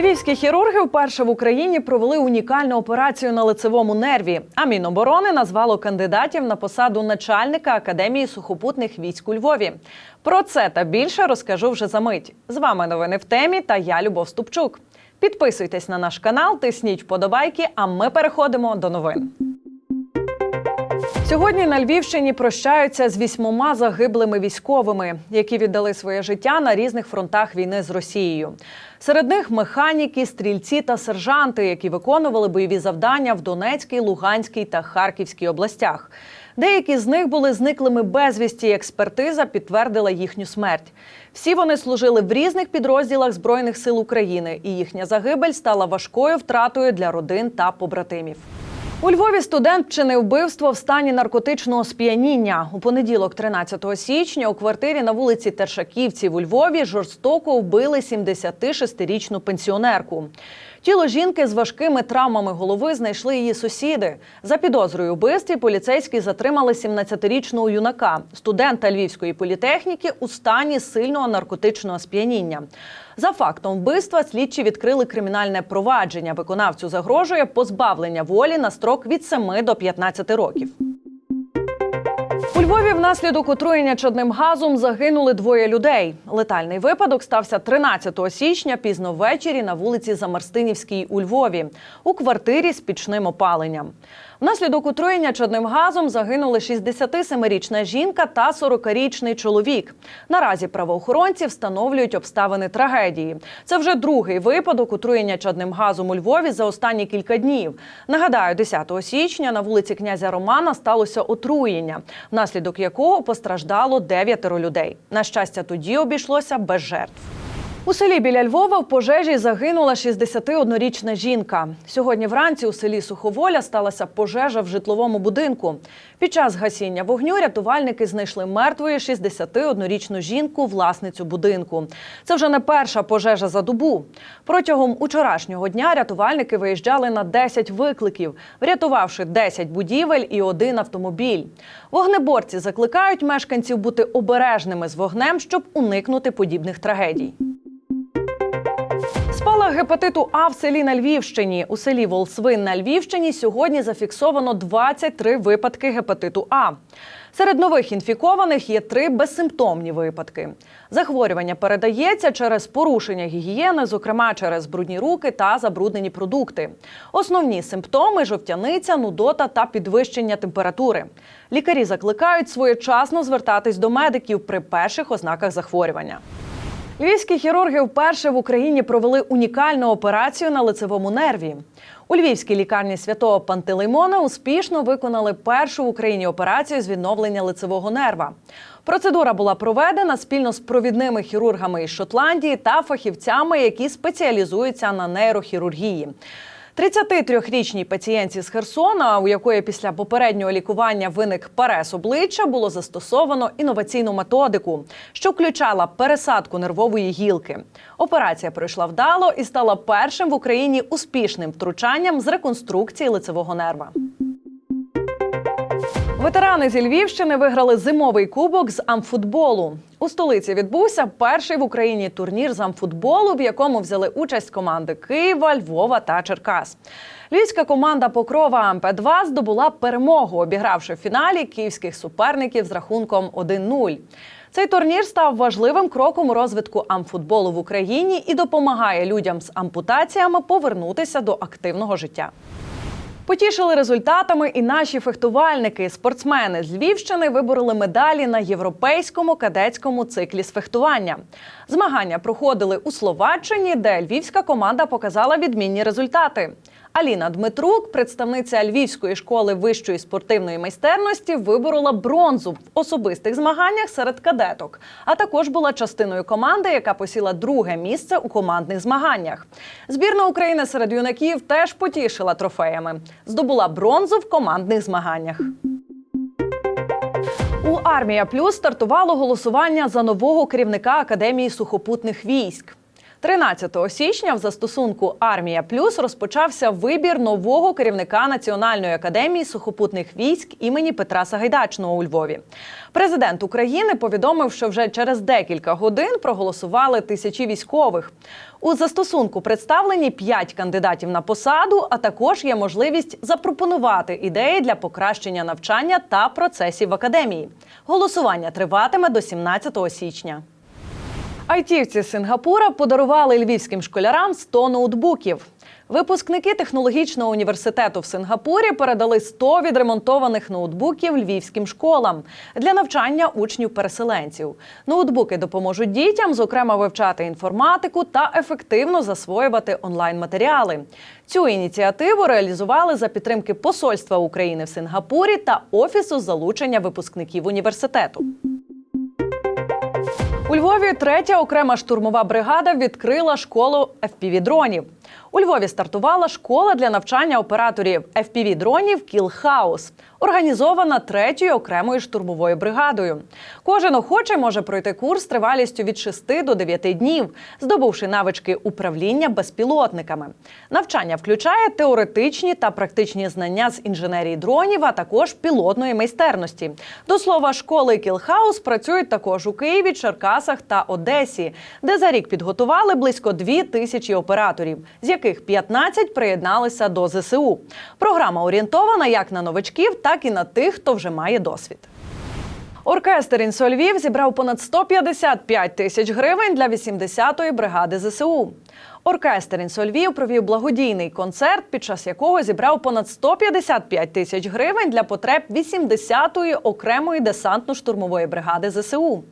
Львівські хірурги вперше в Україні провели унікальну операцію на лицевому нерві. А Міноборони назвало кандидатів на посаду начальника Академії сухопутних військ у Львові. Про це та більше розкажу вже за мить. З вами новини в темі та я Любов Ступчук. Підписуйтесь на наш канал, тисніть вподобайки, а ми переходимо до новин. Сьогодні на Львівщині прощаються з вісьмома загиблими військовими, які віддали своє життя на різних фронтах війни з Росією. Серед них механіки, стрільці та сержанти, які виконували бойові завдання в Донецькій, Луганській та Харківській областях. Деякі з них були зниклими безвісті. Експертиза підтвердила їхню смерть. Всі вони служили в різних підрозділах Збройних сил України, і їхня загибель стала важкою втратою для родин та побратимів. У Львові студент вчинив вбивство в стані наркотичного сп'яніння. У понеділок, 13 січня, у квартирі на вулиці Тершаківців у Львові жорстоко вбили 76-річну пенсіонерку. Тіло жінки з важкими травмами голови знайшли її сусіди. За підозрою вбивстві поліцейські затримали 17-річного юнака, студента Львівської політехніки у стані сильного наркотичного сп'яніння. За фактом вбивства слідчі відкрили кримінальне провадження. Виконавцю загрожує позбавлення волі на строк від 7 до 15 років. Львові внаслідок отруєння чадним газом загинули двоє людей. Летальний випадок стався 13 січня пізно ввечері на вулиці Замарстинівській у Львові у квартирі з пічним опаленням. Внаслідок отруєння чадним газом загинули 67-річна жінка та 40-річний чоловік. Наразі правоохоронці встановлюють обставини трагедії. Це вже другий випадок отруєння чадним газом у Львові за останні кілька днів. Нагадаю, 10 січня на вулиці князя Романа сталося отруєння, внаслідок якого постраждало дев'ятеро людей. На щастя, тоді обійшлося без жертв. У селі біля Львова в пожежі загинула 61-річна жінка. Сьогодні вранці у селі Суховоля сталася пожежа в житловому будинку. Під час гасіння вогню рятувальники знайшли мертвою 61-річну жінку, власницю будинку. Це вже не перша пожежа за добу. Протягом учорашнього дня рятувальники виїжджали на 10 викликів, врятувавши 10 будівель і один автомобіль. Вогнеборці закликають мешканців бути обережними з вогнем, щоб уникнути подібних трагедій. Спалах гепатиту А в селі на Львівщині. У селі Волсвин на Львівщині сьогодні зафіксовано 23 випадки гепатиту А. Серед нових інфікованих є три безсимптомні випадки. Захворювання передається через порушення гігієни, зокрема через брудні руки та забруднені продукти. Основні симптоми жовтяниця, нудота та підвищення температури. Лікарі закликають своєчасно звертатись до медиків при перших ознаках захворювання. Львівські хірурги вперше в Україні провели унікальну операцію на лицевому нерві. У львівській лікарні святого Пантелеймона успішно виконали першу в Україні операцію з відновлення лицевого нерва. Процедура була проведена спільно з провідними хірургами із Шотландії та фахівцями, які спеціалізуються на нейрохірургії. 33-річній пацієнтці з Херсона, у якої після попереднього лікування виник перес обличчя, було застосовано інноваційну методику, що включала пересадку нервової гілки. Операція пройшла вдало і стала першим в Україні успішним втручанням з реконструкції лицевого нерва. Ветерани зі Львівщини виграли зимовий кубок з амфутболу. У столиці відбувся перший в Україні турнір з амфутболу, в якому взяли участь команди Києва, Львова та Черкас. Львівська команда Покрова МП2 здобула перемогу, обігравши в фіналі київських суперників з рахунком 1-0. Цей турнір став важливим кроком у розвитку амфутболу в Україні і допомагає людям з ампутаціями повернутися до активного життя. Потішили результатами і наші фехтувальники. Спортсмени з Львівщини вибороли медалі на європейському кадетському циклі з фехтування. Змагання проходили у Словаччині, де львівська команда показала відмінні результати. Аліна Дмитрук, представниця Львівської школи вищої спортивної майстерності, виборола бронзу в особистих змаганнях серед кадеток, а також була частиною команди, яка посіла друге місце у командних змаганнях. Збірна України серед юнаків теж потішила трофеями. Здобула бронзу в командних змаганнях. У Армія Плюс стартувало голосування за нового керівника Академії сухопутних військ. 13 січня в застосунку Армія Плюс розпочався вибір нового керівника Національної академії сухопутних військ імені Петра Сагайдачного у Львові. Президент України повідомив, що вже через декілька годин проголосували тисячі військових. У застосунку представлені п'ять кандидатів на посаду, а також є можливість запропонувати ідеї для покращення навчання та процесів в академії. Голосування триватиме до 17 січня. Айтівці Сингапура подарували львівським школярам 100 ноутбуків. Випускники технологічного університету в Сингапурі передали 100 відремонтованих ноутбуків львівським школам для навчання учнів-переселенців. Ноутбуки допоможуть дітям, зокрема, вивчати інформатику та ефективно засвоювати онлайн-матеріали. Цю ініціативу реалізували за підтримки Посольства України в Сингапурі та Офісу залучення випускників університету. У Львові третя окрема штурмова бригада відкрила школу FPV-дронів. У Львові стартувала школа для навчання операторів FPV-дронів Кілхаус, організована третьою окремою штурмовою бригадою. Кожен охочий може пройти курс тривалістю від 6 до 9 днів, здобувши навички управління безпілотниками. Навчання включає теоретичні та практичні знання з інженерії дронів, а також пілотної майстерності. До слова, школи Кілхаус працюють також у Києві, Черкасах та Одесі, де за рік підготували близько 2 тисячі операторів, з яких 15 приєдналися до ЗСУ. Програма орієнтована як на новачків, так і на тих, хто вже має досвід. Оркестр «Інсо Львів зібрав понад 155 тисяч гривень для 80-ї бригади ЗСУ. Оркестр «Інсо Львів провів благодійний концерт, під час якого зібрав понад 155 тисяч гривень для потреб 80-ї окремої десантно-штурмової бригади ЗСУ.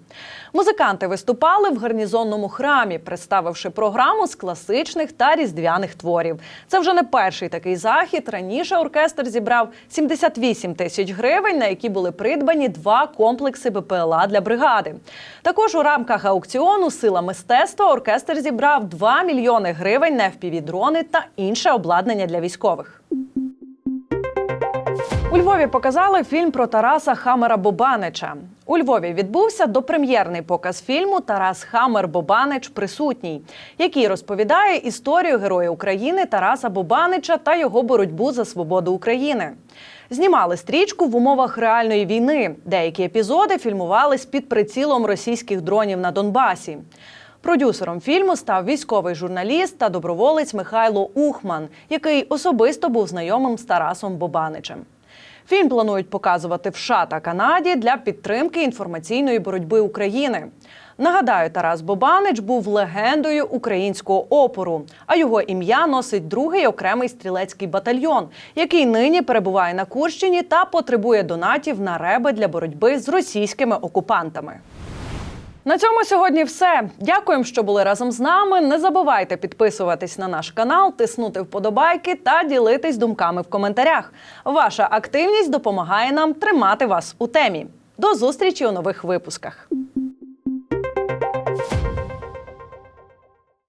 Музиканти виступали в гарнізонному храмі, представивши програму з класичних та різдвяних творів. Це вже не перший такий захід. Раніше оркестр зібрав 78 тисяч гривень, на які були придбані два комплекси БПЛА для бригади. Також у рамках аукціону Сила мистецтва оркестр зібрав 2 мільйони гривень на FPV-дрони та інше обладнання для військових. У Львові показали фільм про Тараса Хамера Бобанича. У Львові відбувся допрем'єрний показ фільму Тарас Хамер Бобанич присутній, який розповідає історію героя України Тараса Бобанича та його боротьбу за свободу України. Знімали стрічку в умовах реальної війни. Деякі епізоди фільмувались під прицілом російських дронів на Донбасі. Продюсером фільму став військовий журналіст та доброволець Михайло Ухман, який особисто був знайомим з Тарасом Бобаничем. Фільм планують показувати в США та Канаді для підтримки інформаційної боротьби України. Нагадаю, Тарас Бобанич був легендою українського опору, а його ім'я носить другий окремий стрілецький батальйон, який нині перебуває на Курщині та потребує донатів на реби для боротьби з російськими окупантами. На цьому сьогодні все. Дякуємо, що були разом з нами. Не забувайте підписуватись на наш канал, тиснути вподобайки та ділитись думками в коментарях. Ваша активність допомагає нам тримати вас у темі. До зустрічі у нових випусках.